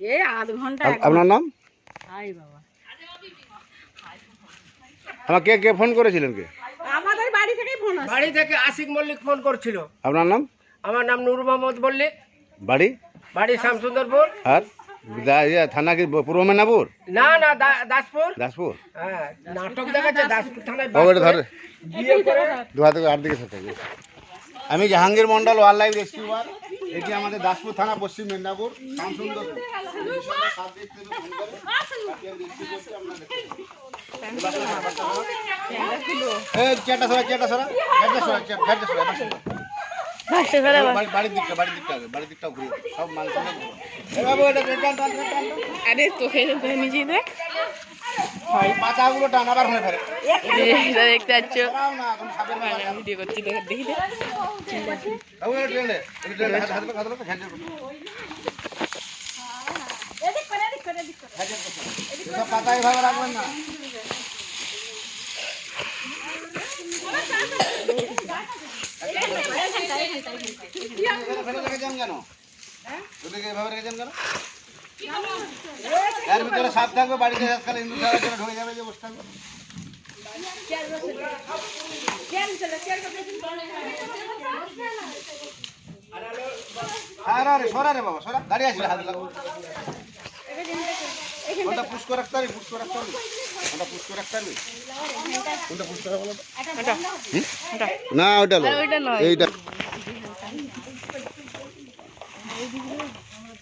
এই আধ ঘণ্টা আপনার নাম? হাই বাবা। আমার কে কে ফোন করেছিলেন কে? আমাদের বাড়ি থেকেই ফোন বাড়ি থেকে আশিক মল্লিক ফোন করছিল। আপনার নাম? আমার নাম নূর মোহাম্মদ মল্লিক। বাড়ি? বাড়ি শ্যামসুন্দরপুর আর? থানা কি পূর্ব মেদিনীপুর? না না দাসপুর। দাসপুর? হ্যাঁ নাটক দেখাচ্ছে দাসপুর থানায় ধরে বিয়ে করে দু হাতে আট দিকে সাথে আমি Jahangir Mondal wild life rescuer এটি আমাদের দাসপুর থানা পশ্চিম মেদিনীপুর। এই চেয়ারটা সরা চেয়ারটা সরা চেয়ারটা সরা চেয়ার- সরা বাড়ি- বাড়ির দিকটা বাড়ির দিকটা বাড়ির দিকটা দাও। সব টান। আরে তোকে নিজেই দেখ পাতাগুলো টান আবার হয়ে ফেলে এটা দেখতে পাচ্ছ। ভিডিও করছি দেখ পাতা এভাবে রাখবেন না। এভাবে রেখেছেন কেন? এর ভিতরে সাপ থাকবে বাড়িতে আজকাল হিন্দু জন্য ঢুকে যাবে যে বসে থাকবে আরে সরা রে বাবা সরা। গাড়ি আসবে হাত লাগো কোনটা পুশ করে রাখতে পারবি পুশ করে রাখতে পারবি কোনটা পুশ করে রাখতে পারবি কোনটা পুশ করে বলো না ওটা এইটা কাঠগুলো সরিলে না রে বাবা দাঁড়িয়ে আছি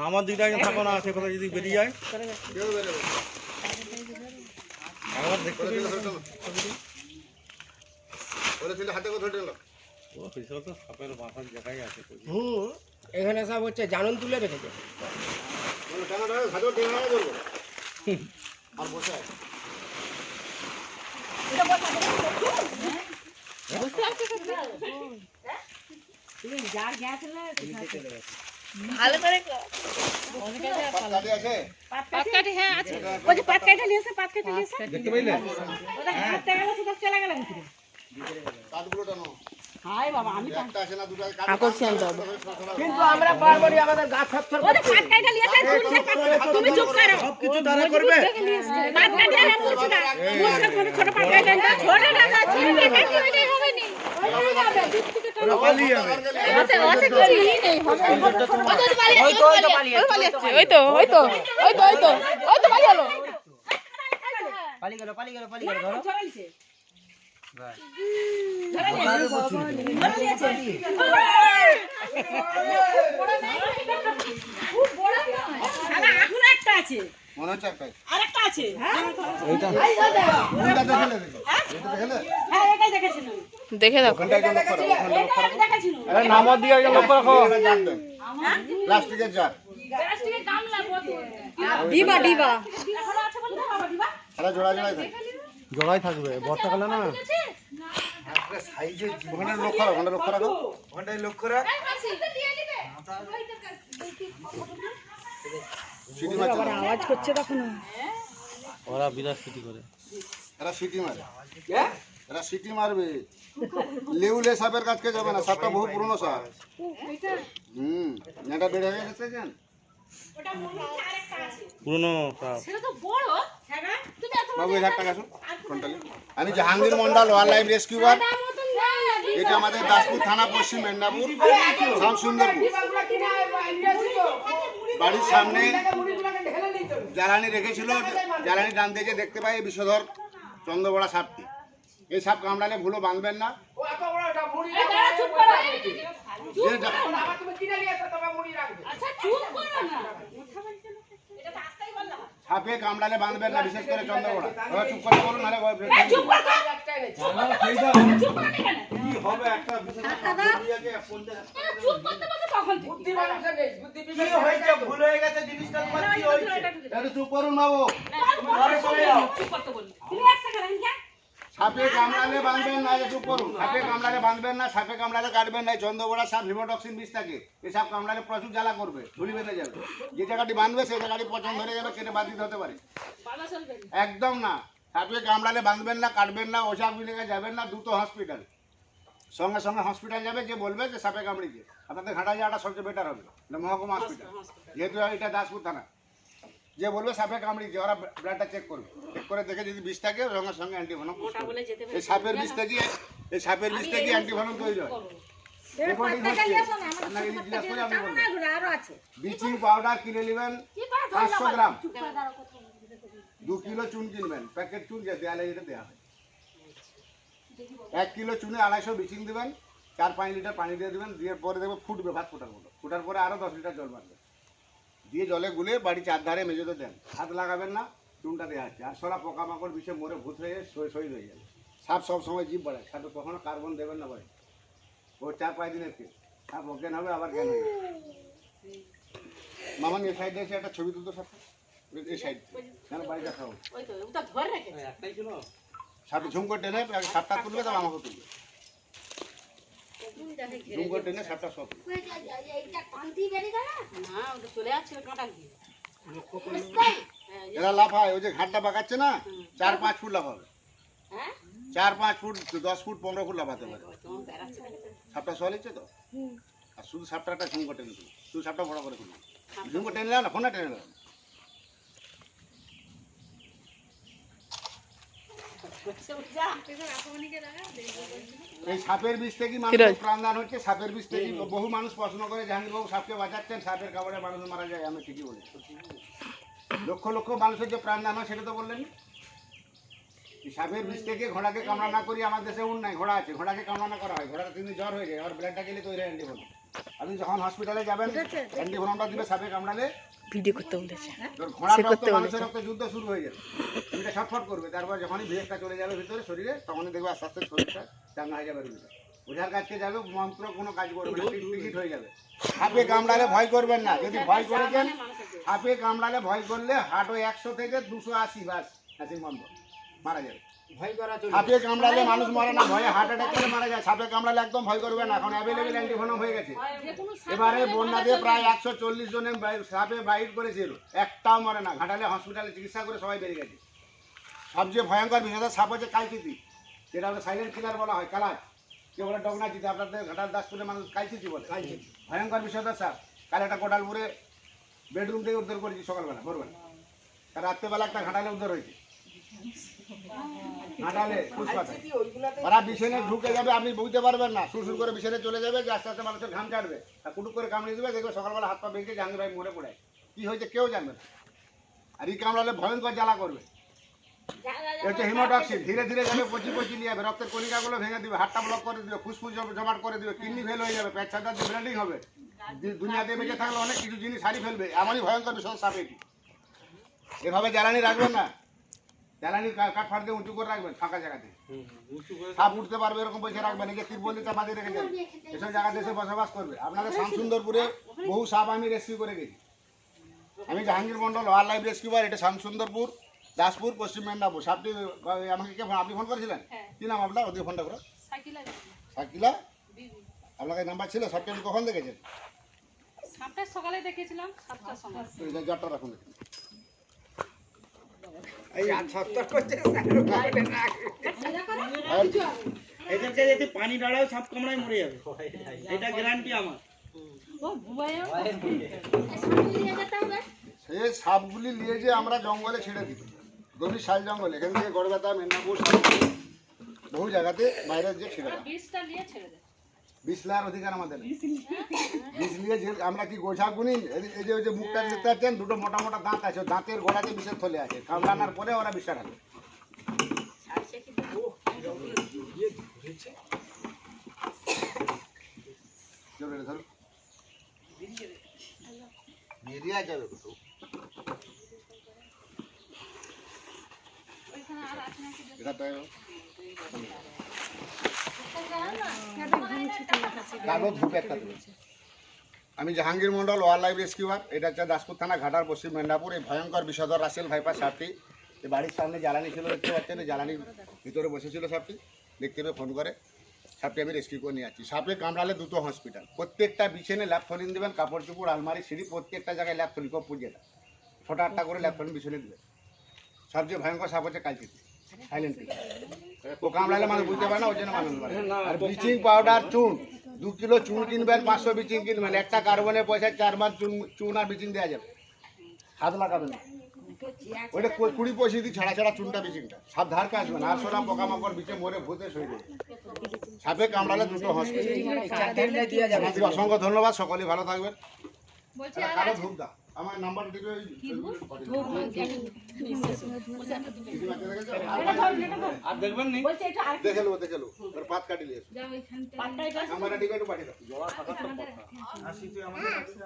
আমার দিকটা থাকো না সে কথা যদি বেরিয়ে যায়। আমার দেখতে হাতে দিল তো সাপের মাথার জায়গায় আছে হুম এখানে সব হচ্ছে জানন তুলে রেখেছে। আর বসে ভালো করে কর। পাতকাঠি আছে পাতকাঠি হ্যাঁ আছে ওই যে পাত কাটা নিয়ে এসে পাত কাটা নিয়ে এসে দেখতে পাইলে ওটা হাতে গেলে সেটা চলে গেল কিন্তু আমরা পারব আমাদের গা থরথর ওটা পাত কাটা নিয়ে এসে তুলছে পাত কাটা তুমি চুপ করো। সব তারা করবে। পাত কাটা না। বলছি না বলছে ছোট ছোট পাত কাটা না। ছোট না ছোট না কাটি হবে নি। ওই তো ওই তো ওই তো ওই তো ওই তো পালিয়ে গেল পালিয়ে গেল পালিয়ে গেল। পালিয়ে গেল। দেখে হ্যাঁ দাও নামার দিকে একজন লক্ষ্য রাখো প্লাস্টিকের জার ডিবা জোড়া জোড়াই থাকে জড়াই থাকবে বর্ষাকালে না? সিটি। আওয়াজ করছে তখন ওরা বিরাট ক্ষতি করে। এরা সিটি মারে। এরা সিটি মারবে। লেউলে সাপের কাছকে যাবে না সাপটা বহু পুরনো সাপ। হুম এটা বেড়ে হয়ে গেছে পুরনো সাপ। সেটা তো বড়। আমি Jahangir Mondal wild life rescuer এটা আমাদের দাসপুর থানা পশ্চিম মেদিনীপুর শাম সুন্দরপুর। বাড়ির সামনে জ্বালানি রেখেছিল জ্বালানি ডান দিকে দেখতে পাই এই বিষধর চন্দ্রবড়া সাপটি। এই সাপ কামড়ালে ভুলো বাঁধবেন না। চুপ করো। যে যা- আচ্ছা চুপ করো না এটা তো আস্তেই বললাম সাপে কামড়ালে বাঁধবেন না বিশেষ করে চন্দ্রবড়া এবার চুপ করে বলুন নাহলে কি হবে একটা বিশেষ ভুল হয়ে গেছে জিনিসটা চুপ করুন বাবু। চুপ করতে বলি তুমি এক সেকেন্ড কেন সাপে কামড়ালে বাঁধবেন না চুপ করুন। সাপে কামড়ালে বাঁধবেন না, সাপে কামড়ালে কাটবেন না চন্দ্রবড়া সাপ লিভোটক্সিন বিষ থাকে। এই সাপ কামড়ালে প্রচুর জ্বালা করবে, ঝুলি বেঁধে যাবে। যে জায়গাটি বাঁধবে, সেই জায়গাটি পছন্দ ধরে যাবে, কেটে বাদ দিতে হতে পারে। একদম না। সাপে কামড়ালে বাঁধবেন না, কাটবেন না ওষা বিলেগে যাবেন না, দ্রুত হসপিটাল। সঙ্গে সঙ্গে হসপিটাল যাবে, যে বলবে যে সাপে কামড়িছে। আপনাদের ঘাটা যাওয়াটা সবচেয়ে বেটার হবে। মহকুমা হসপিটাল যেহেতু এটা দাসপুর থানা। যে বলবে সাপে কামড়িছে ওরা ব্লাডটা চেক করবে। চেক করে দেখে যদি বিষ থাকে সঙ্গে সঙ্গে অ্যান্টিভেনম এই সাপের বিষ থেকে এই সাপের বিষ থেকে অ্যান্টিভেনম তৈরি হয়। ব্লিচিং পাউডার কিনে নেবেন পাঁচশো গ্রাম। দু কিলো চুন কিনবেন প্যাকেট চুন যে দেওয়া হয়। এক কিলো চুনে আড়াইশো ব্লিচিং দেবেন চার পাঁচ লিটার পানি দিয়ে দেবেন দিয়ে পরে দেখবে ফুটবে ভাত ফোটার মতো। ফোটার পরে আরও দশ লিটার জল মারবে দিয়ে জলে গুলে বাড়ি চারধারে মেঝেতে দেন। হাত লাগাবেন না চুনটা দেওয়া আছে। আর সরা পোকামাকড় বিষে মরে ভূত হয়ে সই হয়ে যাবে। সাপ সব সময় জীব বাড়ায়। সাপে কখনো কার্বন দেবেন না বাড়ি ও চার পাঁচ দিনের কেস সাপ অজ্ঞান হবে আবার জ্ঞান হবে মামা এই সাইডে এসে একটা ছবি তুলতো সাপটা? এই সাইড। কেন বাড়ি দেখা হবে ওই তো ওটা ধরে রেখেছে। সাপে ঝুম করে টেনে সাপটা তুলবে তবে আমাকে তুলবে। টেনে সাপটা সব। না এরা লাফায় ওই যে ঘাটটা বাগাচ্ছে না চার পাঁচ ফুট লাফাবে। হ্যাঁ? চার পাঁচ ফুট দশ ফুট পনেরো ফুট লাফাতে পারে? সাপটা সলিচ্ছে তো? আর শুধু সাপটা একটা ঝুম করে টেনে শুধু সাপটা বড় করে ঝুম টেনে না ফোনে টেনে নাও করছে উঠে যা এই সাপের বিষ থেকে মানুষ? প্রাণদান হচ্ছে সাপের বিষ থেকে বহু মানুষ প্রশ্ন করে জাহাঙ্গীরবাবু সাপকে বাঁচাচ্ছেন সাপের কামড়ে মানুষ মারা যায় আমি ঠিকই বলেছি। লক্ষ লক্ষ মানুষের যে প্রাণদান হয় সেটা তো বললেন এই সাপের বিষ থেকে ঘোড়াকে কামড়া না করি আমার দেশে উন নাই ঘোড়া আছে ঘোড়াকে কামড়া না করা হয় ঘোড়াটা কিন্তু জ্বর হয়ে যায় আর ব্লাডটা গেলে তৈরি অ্যান্টিভনম আপনি যখন হসপিটালে যাবেন অ্যান্টিভনমটা দিবে সাপে কামড়ালে। ভিডিও করতে বলেছে। সে করতে রক্ত যুদ্ধ শুরু হয়ে যাবে এটা ছটফট করবে তারপর যখনই ভিড়টা চলে যাবে ভিতরে শরীরে তখনই দেখবে আস্তে আস্তে শরীরটা চাঙ্গা হয়ে যাবে রোগীটা ওঝার কাছকে যাবে মন্ত্র কোনো কাজ করবে না টিকিট হয়ে যাবে। সাপে কামড়ালে ভয় করবেন না। যদি ভয় করেছেন সাপে কামড়ালে ভয় করলে হার্টও একশো থেকে দুশো আশি বাস আশি বন্ধ মারা যাবে। ভয় করা সাপে কামড়ালে মানুষ মরে না ভয়ে হার্ট অ্যাটাক করে মারা যায়। সাপে কামড়ালে একদম ভয় করবে না এখন অ্যাভেলেবেল অ্যান্টিভেনম হয়ে গেছে। এবারে বন্যা দিয়ে প্রায় একশো চল্লিশ জনের সাপে বাইট করেছিল। একটাও মরে না ঘাটালে হসপিটালে চিকিৎসা করে সবাই বেরিয়ে গেছে। সবচেয়ে ভয়ঙ্কর বিষয় সাপ হচ্ছে কালচিতি যেটা আমরা সাইলেন্ট কিলার বলা হয় কালাজ। কে বলে ডগনা চিতি আপনাদের ঘাটাল দাসপুরের মানুষ কালচিতি বলে। কালচিতি ভয়ঙ্কর বিষয়টা সাপ কাল একটা কোটালপুরে বেডরুম থেকে উদ্ধার করেছি সকালবেলা ভোরবেলা। তার রাত্রেবেলা একটা ঘাটালে উদ্ধার হয়েছে। ওরা বিছানে ঢুকে যাবে আপনি বুঝতে পারবেন না। সুর করে বিছানে চলে যাবে যে আস্তে আস্তে মানুষের ঘাম কাটবে আর কুটুক করে কামড়ে দেবে দেখবে সকালবেলা হাত পা ভেঙে জাহাঙ্গীর ভাই মরে পড়ে। কি হয়েছে কেউ জানবে না। আর এই কামড়ালে ভয়ঙ্কর জ্বালা করবে। হচ্ছে হিমোটক্সিন। ধীরে ধীরে যাবে পচি পচি নিয়ে যাবে রক্তের কণিকাগুলো ভেঙে দিবে হাতটা ব্লক করে দিবে ফুসফুস জমাট করে দিবে কিডনি ফেল হয়ে যাবে পেট দিয়ে ব্লিডিং হবে। দুনিয়াতে বেঁচে থাকলে অনেক কিছু জিনিস হারিয়ে ফেলবে। এমনই ভয়ঙ্কর বিষয় সাপ এটি। এভাবে জ্বালানি রাখবেন না। জ্বালানি কাঠ ফাট দিয়ে উঁচু করে রাখবেন ফাঁকা জায়গাতে। সাপ উঠতে পারবে এরকম পয়সা রাখবেন এই যে তিরপল দিয়ে চাপা দিয়ে রেখে যাবে এসব জায়গাতে এসে বসবাস করবে। আপনাদের শামসুন্দরপুরে বহু সাপ আমি রেস্কিউ করে গেছি। আমি Jahangir Mondal wild life rescuer এটা শামসুন্দরপুর দাসপুর পশ্চিম মেদিনীপুর। সাপটি আমাকে কে ফোন আপনি ফোন করেছিলেন? কি নাম আপনার? ওদিকে ফোনটা করো। সাকিলা আপনার কাছে নাম্বার ছিল? সাপটি আপনি কখন দেখেছেন? সকালে দেখেছিলাম রাখুন একটু। এই আর ছত্তর করছে আর এদেরকে যদি পানি দাঁড়ায় সাপ কামড়ায় মরে যাবে। এটা গ্যারান্টি আমার। ও সে সাপগুলি নিয়ে যে আমরা জঙ্গলে ছেড়ে দিই। গভীর শাল জঙ্গলে এখান থেকে গড়বেতা মেদিনীপুর বহু জায়গাতে বাইরে যে ছেড়ে দেয়। নেওয়ার অধিকার আমাদের। নিয়ে যে আমরা কি গোছা গুনি এই- যে ওই যে মুখটা দেখতে পাচ্ছেন দুটো মোটা মোটা দাঁত আছে। দাঁতের গোড়াতে বিষের থলে আছে। কামড়ানোর পরে ওরা ঢালে জোরে ধরো। বেরিয়ে যাবে কোথাও এটা তো কাগজ ধূপে একটা তুলেছে আমি Jahangir Mondal wild life rescuer. এটা হচ্ছে দাসপুর থানা ঘাটার পশ্চিম মেদিনীপুর। এই ভয়ঙ্কর বিষধর রাসেল ভাইপার সাপটি বাড়ির সামনে জ্বালানি ছিল, দেখতে পাচ্ছেন? জ্বালানির ভিতরে বসেছিল সাপটি, দেখতে পেয়ে ফোন করে। সাপটি আমি রেস্কিউ করে নিয়ে যাচ্ছি সাপে কামড়ালে দুটো হসপিটাল। প্রত্যেকটা বিছানে ল্যাপথলিন দেবেন, কাপড় চুপড়, আলমারি, সিঁড়ি, প্রত্যেকটা জায়গায় ল্যাপথলিন কপ পুজিয়ে দেন ছটা আটটা করে ল্যাপথলিন বিছানে দেবেন। সবচেয়ে ভয়ঙ্কর সাপ হচ্ছে কালচিতি সাইলেন্ট ও কামড়ালে মানুষ বুঝতে পারে না ওই জন্য মানুষ আর ব্লিচিং পাউডার চুন। দু কিলো চুন কিনবেন পাঁচশো ব্লিচিং কিনবেন একটা কার্বনের পয়সা চার মাস চুন চুন আর ব্লিচিং দেওয়া যাবে। হাত লাগাবেন না। ওইটা কুড়ি পয়সা দিয়ে ছাড়া ছাড়া চুনটা ব্লিচিংটা সাপ ধার কাশবেন আর সোনা পোকামাকড় বিচে মরে ভূতে সই দেবে সাপে কামড়ালে দুটো হসপিটাল। অসংখ্য ধন্যবাদ সকলেই ভালো থাকবেন। একটা কালো ধূপ দাও। আমার নাম্বার দিবে। ওই- আর দেখবেন নি? দেখে নেব দেখে নেব। আর পাত কাটি নিয়ে এসো। নাম্বারটা দিবে একটু পাঠিয়ে দাও।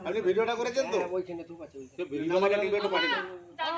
আপনি ভিডিওটা করেছেন তো? ওই ভিডিও আমার একটু পাঠিয়ে দাও।